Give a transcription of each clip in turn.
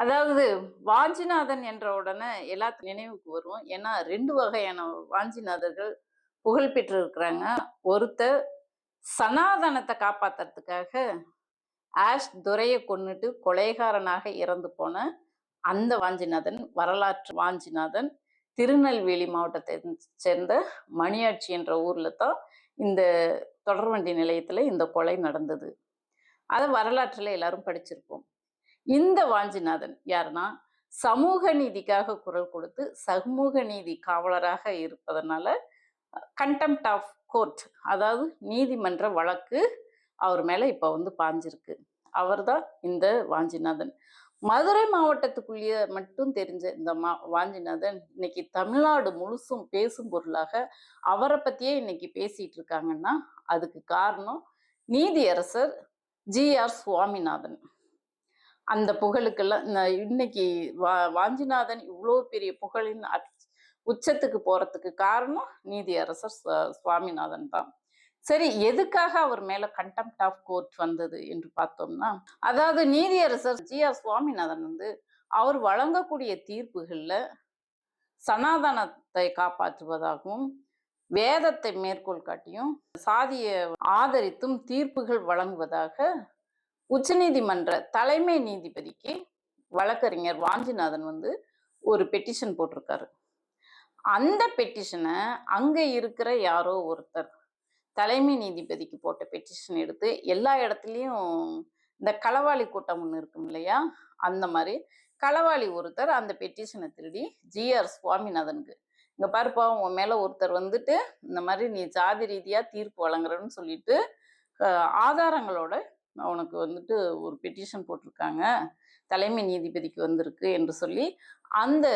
அதாவது வாஞ்சிநாதன் என்ற உடனே எல்லாத்து நினைவுக்கு வரும். ஏன்னா ரெண்டு வகையான வாஞ்சிநாதர்கள் புகழ் பெற்றிருக்கிறாங்க. ஒருத்தர் சனாதனத்தை காப்பாத்துறதுக்காக ஆஷ் துரையை கொன்னுட்டு கொலைகாரனாக இறந்து போன அந்த வாஞ்சிநாதன் வரலாற்று வாஞ்சிநாதன் திருநெல்வேலி மாவட்டத்தை சேர்ந்த மணியாட்சி என்ற ஊர்ல தான் இந்த தொடர்வண்டி நிலையத்துல இந்த கொலை நடந்தது. அதை வரலாற்றில் எல்லாரும் படிச்சிருப்போம். இந்த வாஞ்சிநாதன் யாருன்னா சமூக நீதிக்காக குரல் கொடுத்து சமூக நீதி காவலராக இருப்பதனால கண்டெம்ட் ஆஃப் கோர்ட் அதாவது நீதிமன்ற வழக்கு அவர் மேலே இப்போ வந்து பாஞ்சிருக்கு. அவர்தான் இந்த வாஞ்சிநாதன். மதுரை மாவட்டத்துக்குள்ளேயே மட்டும் தெரிஞ்ச இந்த மா வாஞ்சிநாதன் இன்னைக்கு தமிழ்நாடு முழுசும் பேசும் பொருளாக அவரை பற்றியே இன்னைக்கு பேசிட்டு இருக்காங்கன்னா அதுக்கு காரணம் நீதியரசர் ஜி ஆர் சுவாமிநாதன். அந்த புகழுக்கெல்லாம் இன்னைக்கு வா வாஞ்சிநாதன் இவ்வளோ பெரிய புகழின் அச்- உச்சத்துக்கு போறதுக்கு காரணம் நீதியரசர் சுவா- சுவாமிநாதன் தான். சரி எதுக்காக அவர் மேல கண்டெம்ட் ஆஃப் கோர்ட் வந்தது என்று பார்த்தோம்னா அதாவது நீதியரசர் ஜி ஆர் சுவாமிநாதன் வந்து அவர் வழங்கக்கூடிய தீர்ப்புகள்ல சனாதனத்தை காப்பாற்றுவதாகவும் வேதத்தை மேற்கோள் காட்டியும் சாதியை ஆதரித்தும் தீர்ப்புகள் வழங்குவதாக உச்சநீதிமன்ற தலைமை நீதிபதிக்கு வழக்கறிஞர் வாஞ்சிநாதன் வந்து ஒரு பெட்டிஷன் போட்டிருக்காரு. அந்த பெட்டிஷனை அங்கே இருக்கிற யாரோ ஒருத்தர் தலைமை நீதிபதிக்கு போட்ட பெட்டிஷன் எடுத்து எல்லா இடத்துலையும் இந்த களவாளி கூட்டம் ஒன்று இருக்கும் இல்லையா? அந்த மாதிரி களவாளி ஒருத்தர் அந்த பெட்டிஷனை திருடி ஜிஆர் சுவாமிநாதனுக்கு இங்கே பாருப்பா உன் மேலே ஒருத்தர் வந்துட்டு இந்த மாதிரி நீ ஜாதி ரீதியாக தீர்ப்பு வழங்குறன்னு சொல்லிட்டு ஆதாரங்களோட அவனுக்கு வந்துட்டு ஒரு பெட்டிஷன் போட்டிருக்காங்க. தலைமை நீதிபதிக்கு வந்திருக்கு என்று சொல்லி அந்த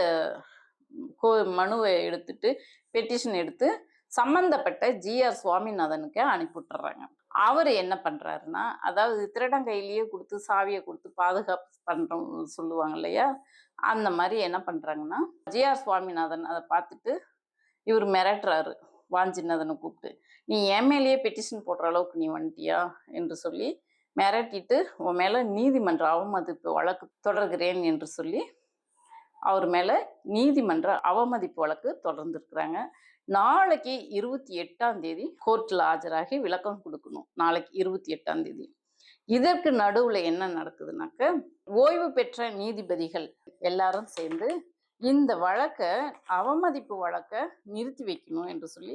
கோ- மனுவை எடுத்துட்டு பெட்டிஷன் எடுத்து சம்பந்தப்பட்ட ஜிஆர் சுவாமிநாதனுக்கு அனுப்பி விட்டுறாங்க. அவர் என்ன பண்ணுறாருன்னா அதாவது திருடங்கையிலேயே கொடுத்து சாவியை கொடுத்து பாதுகாப்பு பண்ணுறோம் சொல்லுவாங்க இல்லையா? அந்த மாதிரி என்ன பண்ணுறாங்கன்னா ஜிஆர் சுவாமிநாதன் அதை பார்த்துட்டு இவர் மிரட்டுறாரு. வாஞ்சிநாதனை கூப்பிட்டு நீ என் மேலேயே பெட்டிஷன் போடுற அளவுக்கு நீ வந்துட்டியா? என்று சொல்லி மிரட்டிட்டு உன் மேலே நீதிமன்ற அவமதிப்பு வழக்கு தொடர்கிறேன் என்று சொல்லி அவர் மேலே நீதிமன்ற அவமதிப்பு வழக்கு தொடர்ந்துருக்குறாங்க. நாளைக்கு இருபத்தி எட்டாம் தேதி கோர்ட்டில் ஆஜராகி விளக்கம் கொடுக்கணும். நாளைக்கு இருபத்தி எட்டாம் தேதி. இதற்கு நடுவில் என்ன நடக்குதுனாக்க ஓய்வு பெற்ற நீதிபதிகள் எல்லாரும் சேர்ந்து இந்த வழக்கை அவமதிப்பு வழக்கை நிறுத்தி வைக்கணும் என்று சொல்லி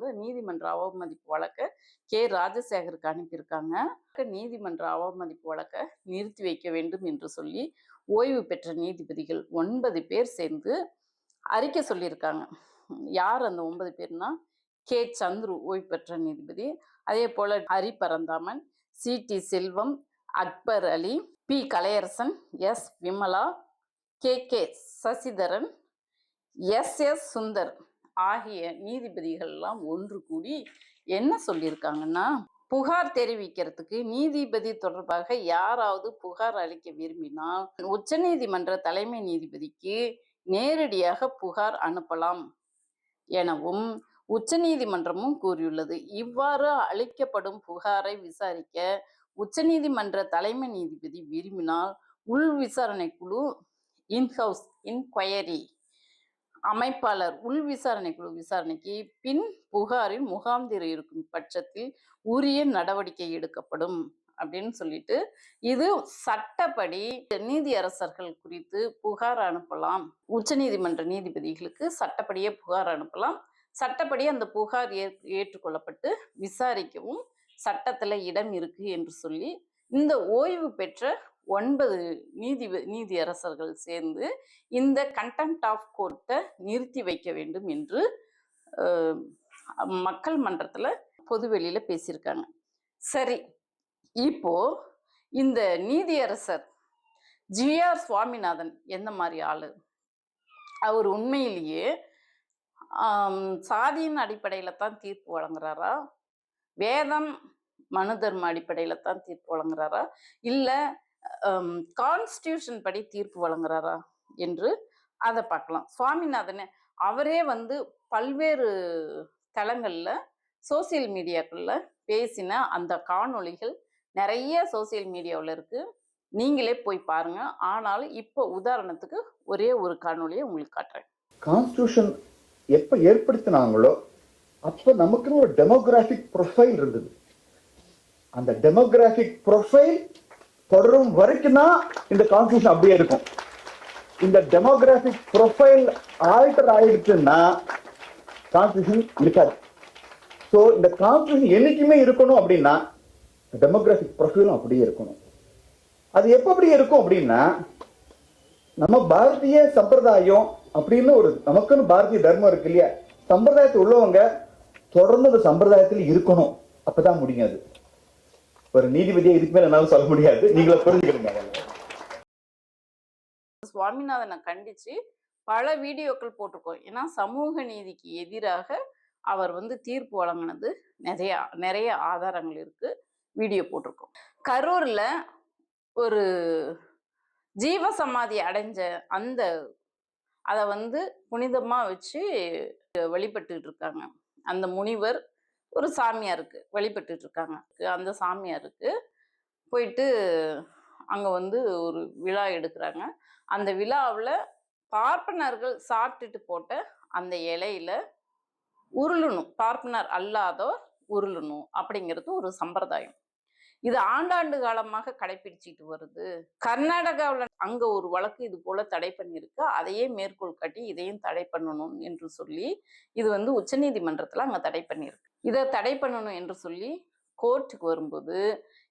நீதிமன்ற அவமதிப்பு வழக்கை கே. ராஜசேகருக்கு அனுப்பியிருக்காங்க. நீதிமன்ற அவமதிப்பு வழக்கை நிறுத்தி வைக்க வேண்டும் என்று சொல்லி ஓய்வு பெற்ற நீதிபதிகள் ஒன்பது பேர் சேர்ந்து அறிக்கை சொல்லியிருக்காங்க. யார் அந்த ஒன்பது பேர்னா? கே. சந்துரு ஓய்வு பெற்ற நீதிபதி. அதே போல Hari Paranthaman C. D. Selvam Akbar Ali B. Kalaiyarasan S. Vimala K. K. Sasidharan S. S. Sundar. ஆகிய நீதிபதிகள் எல்லாம் ஒன்று கூடி என்ன சொல்லியிருக்காங்கன்னா புகார் தெரிவிக்கிறதுக்கு நீதிபதி தொடர்பாக யாராவது புகார் அளிக்க விரும்பினால் உச்சநீதிமன்ற தலைமை நீதிபதிக்கு நேரடியாக புகார் அனுப்பலாம் எனவும் உச்சநீதிமன்றமும் கூறியுள்ளது. இவ்வாறு அளிக்கப்படும் புகாரை விசாரிக்க உச்சநீதிமன்ற தலைமை நீதிபதி விரும்பினால் உள் விசாரணை குழு இன்ஹவுஸ் இன்கொயரி அமைப்பாளர் உள் விசாரணை குழு விசாரணைக்கு பின் புகாரில் முகாந்திர இருக்கும் பட்சத்தில் உரிய நடவடிக்கை எடுக்கப்படும் அப்படின்னு சொல்லிட்டு இது சட்டப்படி நீதியரசர்கள் குறித்து புகார் அனுப்பலாம். உச்சநீதிமன்ற நீதிபதிகளுக்கு சட்டப்படியே புகார் அனுப்பலாம். சட்டப்படி அந்த புகார் ஏ ஏற்றுக்கொள்ளப்பட்டு விசாரிக்கவும் சட்டத்தில் இடம் இருக்கு என்று சொல்லி இந்த ஓய்வு பெற்ற ஒன்பது நீதி நீதியரசர்கள் சேர்ந்து இந்த கண்டெம்ட் ஆஃப் கோர்ட்டை நிறுத்தி வைக்க வேண்டும் என்று மக்கள் மன்றத்தில் பொதுவெளியில் பேசியிருக்காங்க. சரி இப்போ இந்த நீதியரசர் ஜிஆர் சுவாமிநாதன் எந்த மாதிரி ஆளு? அவர் உண்மையிலேயே சாதியின் அடிப்படையில் தான் தீர்ப்பு வழங்குறாரா? வேதம் மனு தர்ம அடிப்படையில் தான் தீர்ப்பு வழங்குறாரா? இல்லை கான்ஸ்டியூஷன் படி தீர்ப்பு வழங்குறாரா என்று அதை பார்க்கலாம் சுவாமிநாதன் அவரே வந்து பல்வேறு தளங்களில் சோசியல் மீடியாக்களில் பேசின அந்த காணொளிகள் நிறைய சோசியல் மீடியாவில் இருக்குது நீங்களே போய் பாருங்க. ஆனாலும் இப்போ உதாரணத்துக்கு ஒரே ஒரு காணொலியை உங்களுக்கு காட்டுறேன். கான்ஸ்டியூஷன் எப்போ ஏற்படுத்தினாங்களோ அப்போ நமக்குன்னு ஒரு டெமோகிராஃபிக் ப்ரொஃபைல் இருந்தது. அந்த டெமோகிராஃபிக் ப்ரொஃபைல் தொடரும் வரைக்கும் தான் இந்த கான்ஸ்டியூஷன் அப்படியே இருக்கும். இந்த டெமோகிராபிக் ப்ரொஃபைல் ஆல்டர் ஆயிடுச்சுன்னா கான்ஸ்டியூஷன் இருக்காது. ஸோ இந்த கான்ஸ்டியூஷன் என்னைக்குமே இருக்கணும் அப்படின்னா டெமோகிராபிக் ப்ரொஃபைலும் அப்படியே இருக்கணும். அது எப்போ அப்படியே இருக்கும் அப்படின்னா நம்ம பாரதிய சம்பிரதாயம் அப்படின்னு ஒரு நமக்குன்னு பாரதிய தர்மம் இருக்கு இல்லையா? சம்பிரதாயத்தில் உள்ளவங்க தொடர்ந்து அந்த சம்பிரதாயத்தில் இருக்கணும். அப்பதான் முடியும் அது. ஒரு நீதிபதியா இதுக்கு மேல என்னால சொல்ல முடியாது. நீங்கள புரிஞ்சுக்கணுங்க. சுவாமிநாதனை கண்டிச்சு பல வீடியோக்கள் போட்டிருக்கோம். ஏன்னா சமூக நீதிக்கு எதிராக அவர் வந்து தீர்ப்பு வழங்கினது நிறைய நிறைய ஆதாரங்கள் இருக்கு. வீடியோ போட்டிருக்கோம். கரூர்ல ஒரு ஜீவ சமாதி அடைஞ்ச அந்த அதை வந்து புனிதமா வச்சு வழிபட்டு இருக்காங்க. அந்த முனிவர் ஒரு சாமியாருக்கு வழிபட்டுட்டு இருக்காங்க அந்த சாமியாருக்கு போயிட்டு அங்கே வந்து ஒரு விழா எடுக்கிறாங்க. அந்த விழாவில் பார்ப்பனர்கள் சாப்பிட்டுட்டு போட்ட அந்த இலையில உருளணும். பார்ப்பனர் அல்லாதோர் உருளணும். அப்படிங்கிறது ஒரு சம்பிரதாயம். இது ஆண்டாண்டு காலமாக கடைபிடிச்சிட்டு வருது. கர்நாடகாவில் அங்க ஒரு வழக்கு இது போல தடை பண்ணியிருக்கு. அதையே மேற்கோள் காட்டி இதையும் தடை பண்ணணும் என்று சொல்லி இது வந்து உச்சநீதிமன்றத்தில் அங்க தடை பண்ணியிருக்கு. இதை தடை பண்ணணும் என்று சொல்லி கோர்ட்டுக்கு வரும்போது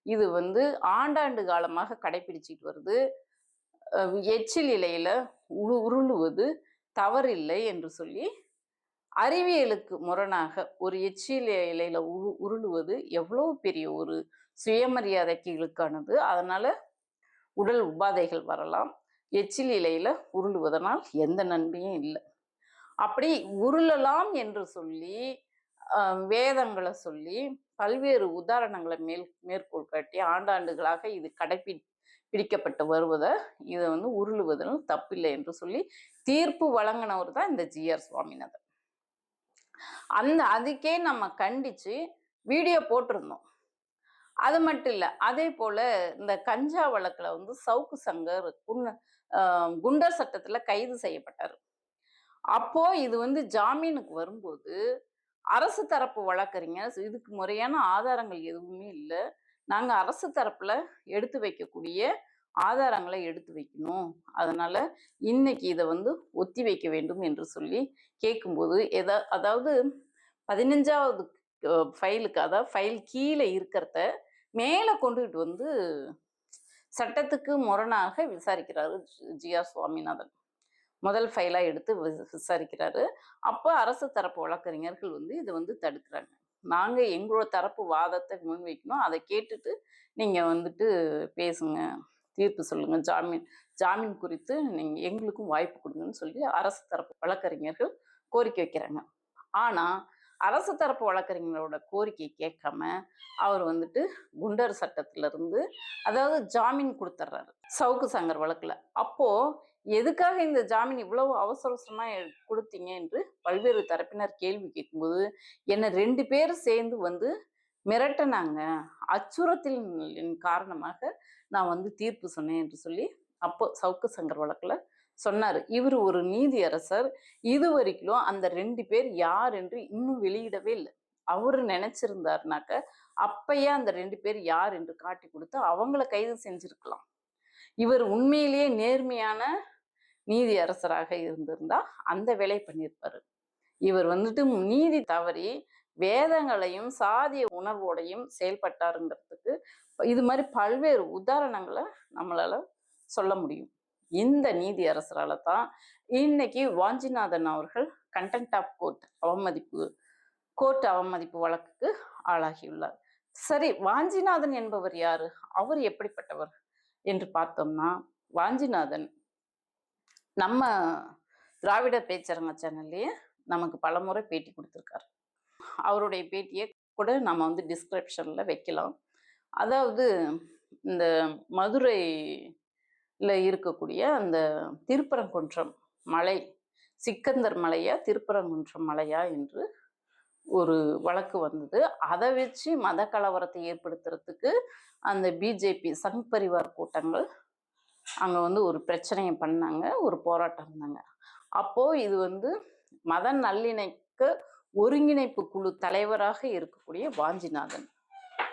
இது வந்து ஆண்டாண்டு காலமாக கடைபிடிச்சிட்டு வருது. எச்சில் இலையில உரு உருளுவது தவறில்லை என்று சொல்லி அறிவியலுக்கு முரணாக ஒரு எச்சில் இலையில உரு உருளுவது எவ்வளவு பெரிய ஒரு சுயமரியாதைக்கு இழுக்கானது. அதனால உடல் உபாதைகள் வரலாம். எச்சில் இலையில உருளுவதனால் எந்த நன்மையும் இல்லை. அப்படி உருளலாம் என்று சொல்லி வேதங்களை சொல்லி பல்வேறு உதாரணங்களை மேல் மேற்கோள் காட்டி ஆண்டாண்டுகளாக இது கடைப்பி பிடிக்கப்பட்டு வருவதை இதை வந்து உருளுவதில் தப்பில்லை என்று சொல்லி தீர்ப்பு வழங்கினவர் தான் இந்த ஜிஆர் சுவாமிநாதன். அந்த அதுக்கே நம்ம கண்டிச்சு வீடியோ போட்டிருந்தோம். அது மட்டும் இல்லை. அதே போல இந்த கஞ்சா வழக்குல வந்து சவுக்கு சங்கர் குண்ட குண்டர் சட்டத்துல கைது செய்யப்பட்டார். அப்போ இது வந்து ஜாமீனுக்கு வரும்போது அரசு தரப்பு வழக்கறிஞர் இதுக்கு முறையான ஆதாரங்கள் எதுவுமே இல்லை. நாங்கள் அரசு தரப்புல எடுத்து வைக்கக்கூடிய ஆதாரங்களை எடுத்து வைக்கணும். அதனால இன்னைக்கு இதை வந்து ஒத்தி வைக்க வேண்டும் என்று சொல்லி கேட்கும்போது எதா அதாவது பதினஞ்சாவது ஃபைலுக்கு அதாவது ஃபைல் கீழே இருக்கிறத மேலே கொண்டுகிட்டு வந்து சட்டத்துக்கு முரணாக விசாரிக்கிறாரு ஜிஆர் சுவாமிநாதன். முதல் ஃபைலாக எடுத்து வி- விசாரிக்கிறாரு. அப்போ அரசு தரப்பு வழக்கறிஞர்கள் வந்து இதை வந்து தடுக்கிறாங்க. நாங்கள் எங்களோட தரப்பு வாதத்தை முன்வைக்கணும். அதை கேட்டுட்டு நீங்கள் வந்துட்டு பேசுங்க தீர்ப்பு சொல்லுங்க. ஜாமீன் ஜாமீன் குறித்து நீங்கள் எங்களுக்கும் வாய்ப்பு கொடுங்கன்னு சொல்லி அரசு தரப்பு வழக்கறிஞர்கள் கோரிக்கை வைக்கிறாங்க. ஆனால் அரசு தரப்பு வழக்கறிஞரோட கோரிக்கை கேட்காம அவர் வந்துட்டு குண்டர் சட்டத்திலிருந்து அதாவது ஜாமீன் கொடுத்துட்றாரு சவுக்கு சங்கர் வழக்கில். அப்போது எதுக்காக இந்த ஜாமீன் இவ்வளவு அவசர அவசரமாக கொடுத்தீங்க என்று பல்வேறு தரப்பினர் கேள்வி கேட்கும்போது என்னை ரெண்டு பேர் சேர்ந்து வந்து மிரட்டினாங்க. அச்சுறுத்தலின் காரணமாக நான் வந்து தீர்ப்பு சொன்னேன் என்று சொல்லி அப்போ சவுக்கு சங்கர் வழக்கில் சொன்னார். இவர் ஒரு நீதியரசர். இது வரைக்கும் அந்த ரெண்டு பேர் யார் என்று இன்னும் வெளியிடவே இல்லை. அவர் நினைச்சிருந்தாருனாக்க அப்பயே அந்த ரெண்டு பேர் யார் என்று காட்டி கொடுத்து அவங்கள கைது செஞ்சிருக்கலாம். இவர் உண்மையிலேயே நேர்மையான நீதி அரசராக இருந்திருந்தா அந்த வேலை பண்ணியிருப்பாரு. இவர் வந்துட்டு நீதி தவறி வேதங்களையும் சாதிய உணர்வோடையும் செயல்பட்டாருங்கிறதுக்கு இது மாதிரி பல்வேறு உதாரணங்களை நம்மளால சொல்ல முடியும். இந்த நீதி அரசரால தான் இன்னைக்கு வாஞ்சிநாதன் அவர்கள் கண்டென்ட் ஆஃப் கோர்ட் அவமதிப்பு கோர்ட் அவமதிப்பு வழக்குக்கு ஆளாகியுள்ளார். சரி வாஞ்சிநாதன் என்பவர் யாரு? அவர் எப்படிப்பட்டவர் என்று பார்த்தோம்னா வாஞ்சிநாதன் நம்ம திராவிட பேச்சரங்க சேனல்லையே நமக்கு பலமுறை பேட்டி கொடுத்துருக்காரு. அவருடைய பேட்டியை கூட நம்ம வந்து டிஸ்கிரிப்ஷனில் வைக்கலாம். அதாவது இந்த மதுரை இருக்கக்கூடிய அந்த திருப்பரங்குன்றம் மலை சிக்கந்தர் மலையா திருப்பரங்குன்றம் மலையா என்று ஒரு வழக்கு வந்தது. அதை வச்சு மத கலவரத்தை ஏற்படுத்துறதுக்கு அந்த பிஜேபி சங் பரிவார் கூட்டங்கள் அங்கே வந்து ஒரு பிரச்சனையை பண்ணாங்க ஒரு போராட்டம் இருந்தாங்க அப்போ இது வந்து மத நல்லிணக்க ஒருங்கிணைப்பு குழு தலைவராக இருக்கக்கூடிய வாஞ்சிநாதன்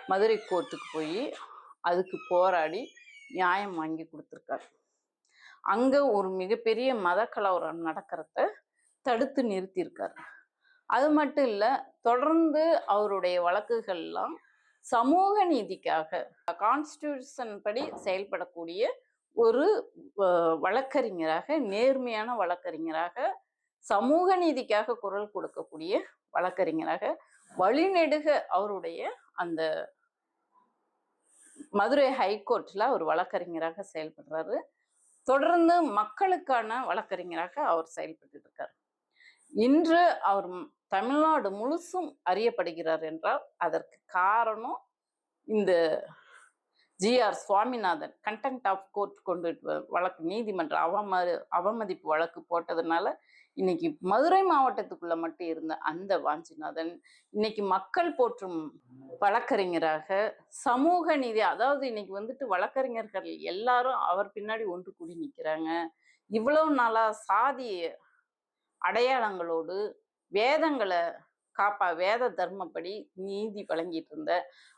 மதுரை கோர்ட்டுக்கு போய் அதுக்கு போராடி நியாயம் வாங்கி கொடுத்துருக்காரு. அங்க ஒரு மிகப்பெரிய மத கலவரம் நடக்கிறத தடுத்து நிறுத்தியிருக்காரு. அது மட்டும் இல்லை தொடர்ந்து அவருடைய வழக்குகள்லாம் சமூக நீதிக்காக கான்ஸ்டியூஷன் படி செயல்படக்கூடிய ஒரு வழக்கறிஞராக நேர்மையான வழக்கறிஞராக சமூக நீதிக்காக குரல் கொடுக்கக்கூடிய வழக்கறிஞராக வழிநெடுக அவருடைய அந்த மதுரை ஹைகோர்ட்ல அவர் வழக்கறிஞராக செயல்படுறாரு. தொடர்ந்து மக்களுக்கான வழக்கறிஞராக அவர் செயல்பட்டு இருக்கார் இன்று அவர் தமிழ்நாடு முழுசும் அறியப்படுகிறார் என்றால் அதற்கு காரணம் இந்த G R Swaminathan contempt of court கொண்டு வழக்கு நீதிமன்ற அவம அவமதிப்பு வழக்கு போட்டதுனால இன்னைக்கு மதுரை மாவட்டத்துக்குள்ள மட்டும் இருந்த அந்த வாஞ்சிநாதன் இன்னைக்கு மக்கள் போற்றும் வழக்கறிஞராக சமூக நீதி அதாவது இன்னைக்கு வந்துட்டு வழக்கறிஞர்கள் எல்லாரும் அவர் பின்னாடி ஒன்று கூடி நிற்கிறாங்க இவ்வளவு நாளா சாதி அடையாளங்களோடு வேதங்களை காப்பா வேத தர்மப்படி நீதி வழங்கிட்டு இருந்த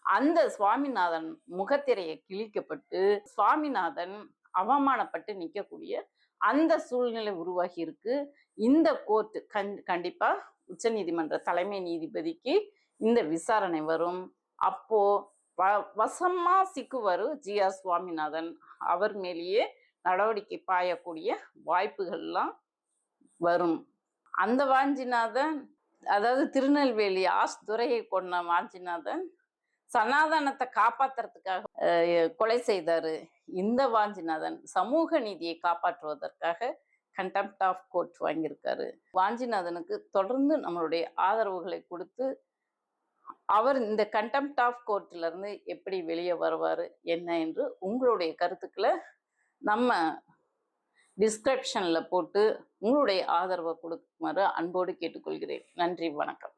அந்த சுவாமிநாதன் முகத்திரையை கிழிக்கப்பட்டு சுவாமிநாதன் அவமானப்பட்டு நிற்கக்கூடிய அந்த சூழ்நிலை உருவாகி இருக்கு. இந்த கோர்ட் கண் கண்டிப்பாக உச்சநீதிமன்ற தலைமை நீதிபதிக்கு இந்த விசாரணை வரும். அப்போ வ வசமா சிக்குவார் ஜி ஆர் சுவாமிநாதன் அவர் மேலேயே நடவடிக்கை பாயக்கூடிய வாய்ப்புகள்லாம் வரும். அந்த வாஞ்சிநாதன் அதாவது திருநெல்வேலி ஆஸ் துறையை கொண்ட வாஞ்சிநாதன் சனாதனத்தை காப்பாற்றுறதுக்காக கொலை செய்தாரு. இந்த வாஞ்சிநாதன் சமூக நீதியை காப்பாற்றுவதற்காக கண்டெம்ட் ஆஃப் கோர்ட் வாங்கியிருக்காரு. வாஞ்சிநாதனுக்கு தொடர்ந்து நம்மளுடைய ஆதரவுகளை கொடுத்து அவர் இந்த கண்டெம்ட் ஆஃப் கோர்ட்ல இருந்து எப்படி வெளியே வருவார் என்ன என்று உங்களுடைய கருத்துக்களை நம்ம டிஸ்கிரிப்ஷனில் போட்டு உங்களுடைய ஆதரவை கொடுக்குமாறு அன்போடு கேட்டுக்கொள்கிறேன். நன்றி வணக்கம்.